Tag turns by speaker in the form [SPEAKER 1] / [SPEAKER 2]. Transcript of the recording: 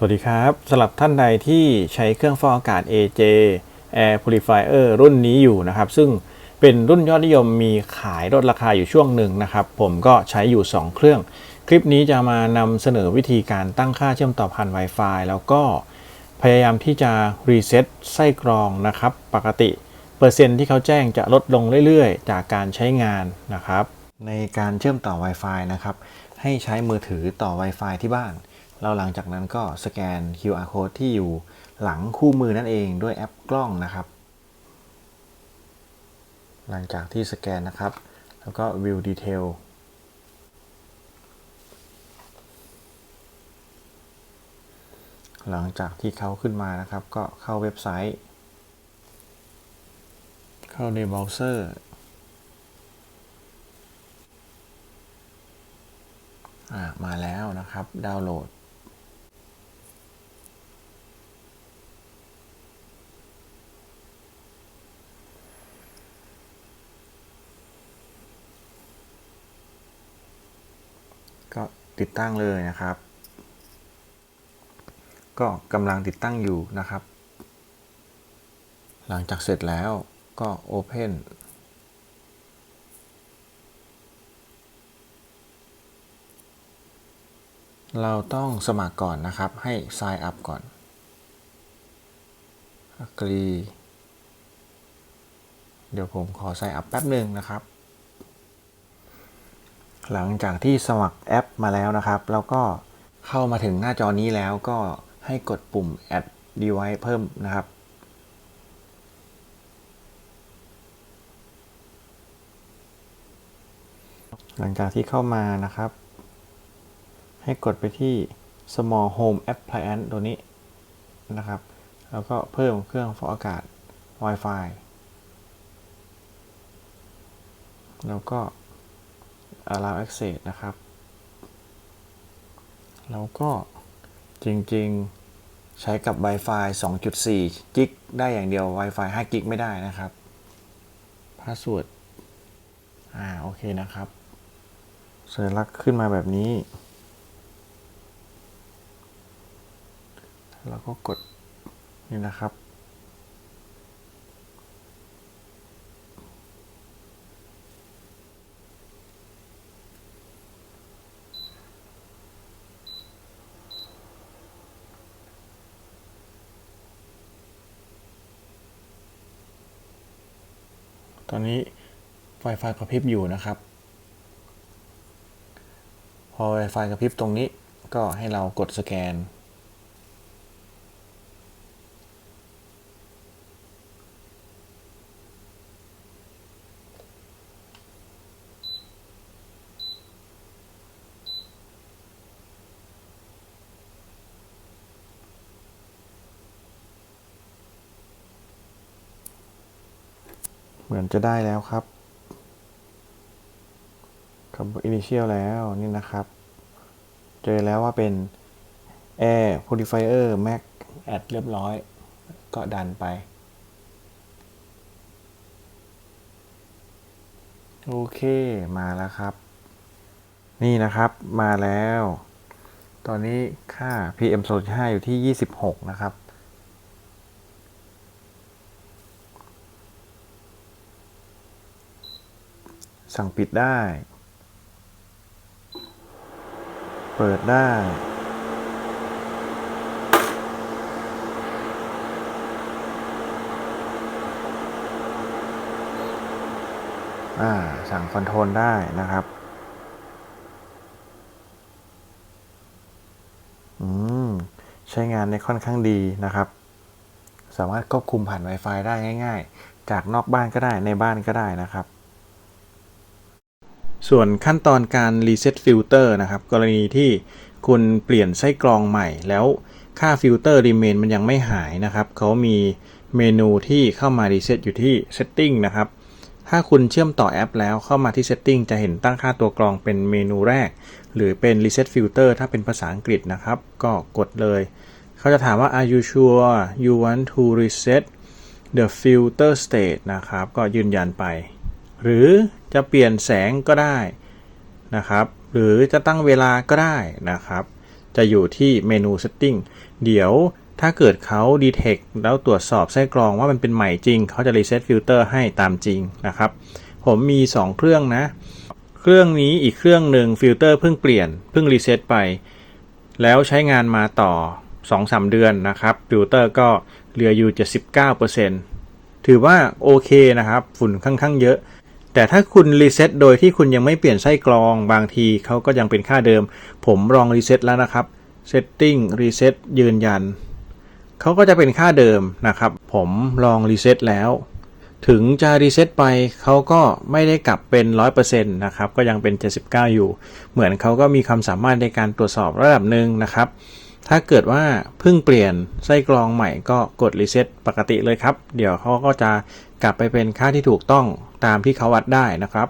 [SPEAKER 1] สวัสดีครับสำหรับท่านใดที่ใช้เครื่องฟอกอากาศ AJ Air Purifier รุ่นนี้อยู่นะครับ ซึ่งเป็นรุ่นยอดนิยมมีขายลดราคาอยู่ช่วงหนึ่งนะครับ ผมก็ใช้อยู่ 2 เครื่อง คลิปนี้จะมานำเสนอวิธีการตั้งค่าเชื่อมต่อผ่าน Wi-Fi แล้วก็พยายามที่จะรีเซ็ตไส้กรองนะครับ ปกติ เปอร์เซ็นต์ที่เขาแจ้งจะลดลงเรื่อยๆ จากการใช้งานนะครับ ในการเชื่อมต่อ Wi-Fi นะครับให้ใช้มือถือต่อ Wi-Fi ที่บ้าน เราหลังจากนั้นก็สแกน QR code ที่อยู่หลังคู่มือนั่นเองด้วยแอปกล้องนะครับ หลังจากที่สแกนนะครับ แล้วก็ View Detail หลังจากที่เขาขึ้นมานะครับ ก็เข้าเว็บไซต์ เข้าในเบราว์เซอร์มาแล้วนะครับ ดาวน์โหลด ก็ติดตั้งเลยนะครับ ก็กำลังติดตั้งอยู่นะครับ หลังจากเสร็จแล้วก็ Open เราต้องสมัครก่อนนะครับ ให้ Sign up ก่อน Agree เดี๋ยวผมขอ Sign up แป๊บหนึ่งนะครับ หลังจากที่สมัครแอปมาแล้วนะครับ แล้วก็เข้ามาถึงหน้าจอนี้แล้วก็ให้กดปุ่ม add device เพิ่มนะครับ หลังจากที่เข้ามานะครับ ให้กดไปที่ small home appliance ตัวนี้นะครับ แล้วก็เพิ่มเครื่องฟอกอากาศ Wi-Fi แล้วก็ allow access นะครับ แล้วก็จริงๆใช้กับ Wi-Fi 2.4 กิกได้อย่างเดียว Wi-Fi 5 กิกไม่ได้นะครับ Password อ่า โอเคนะครับสัญลักษณ์ขึ้นมาแบบนี้ แล้วก็กดนี่นะครับ ตอนนี้ไฟไฟกระพริบอยู่นะครับ พอไฟไฟกระพริบตรงนี้ก็ให้เรากดสแกน เหมือนจะได้แล้วครับคำ initial แล้วนี่นะครับ เจอแล้วว่าเป็น air purifier mac add เรียบร้อย ก็ดันไป โอเคมาแล้วครับ นี่นะครับมาแล้ว ตอนนี้ค่า PM 2.5อยู่ที่ 26 นะครับ สั่งปิดได้ เปิดได้ อ่า สั่งคอนโทรลได้นะครับ อืม ใช้งานได้ค่อนข้างดีนะครับ สามารถควบคุมผ่าน Wi-Fi ได้ง่าย ๆ จากนอกบ้านก็ได้ในบ้านก็ได้นะครับ ส่วนขั้นตอนการรีเซ็ตฟิลเตอร์นะครับ กรณีที่คุณเปลี่ยนไส้กรองใหม่ แล้วค่าฟิลเตอร์รีเมนมันยังไม่หายนะครับ เขามีเมนูที่เข้ามารีเซ็ตอยู่ที่ Setting นะครับ ถ้าคุณเชื่อมต่อแอปแล้วเข้ามาที่ Setting จะเห็นตั้งค่าตัวกรองเป็นเมนูแรก หรือเป็น Reset Filter ถ้าเป็นภาษาอังกฤษนะครับ ก็กดเลย เขาจะถามว่า are you sure you want to reset the filter state นะครับ ก็ยืนยันไป หรือจะเปลี่ยนแสงก็ได้นะครับ หรือจะตั้งเวลาก็ได้นะครับ จะอยู่ที่เมนู setting เดี๋ยวถ้าเกิดเขา detect แล้วตรวจสอบไส้กรองว่ามันเป็นใหม่จริง เขาจะ reset filter ให้ตามจริงนะครับ ผมมี 2 เครื่องนะ เครื่องนี้อีกเครื่องหนึ่งฟิลเตอร์เพิ่งเปลี่ยนเพิ่งรีเซ็ตไป แล้วใช้งานมาต่อ 2-3 เดือนนะครับฟิลเตอร์ก็เหลืออยู่ 79%ถือว่าโอเคนะครับ ฝุ่นค่อนข้างเยอะ แต่ถ้าคุณรีเซ็ตโดยที่คุณยังไม่เปลี่ยนไส้กรองบางทีเขาก็ยังเป็นค่าเดิม ผมลองรีเซ็ตแล้วนะครับ Setting Reset ยืนยัน เขาก็จะเป็นค่าเดิมนะครับ ผมลองรีเซ็ตแล้ว ถึงจะรีเซ็ตไปเขาก็ไม่ได้กลับเป็น 100%นะครับ ก็ยังเป็น 79 อยู่ เหมือนเขาก็มีความสามารถในการตรวจสอบระดับหนึ่งนะครับ ถ้าเกิดว่าเพิ่งเปลี่ยนไส้กรองใหม่ก็กดรีเซ็ตปกติเลยครับ เดี๋ยวเขาก็จะกลับไปเป็นค่าที่ถูกต้องตามที่เขาวัดได้นะครับ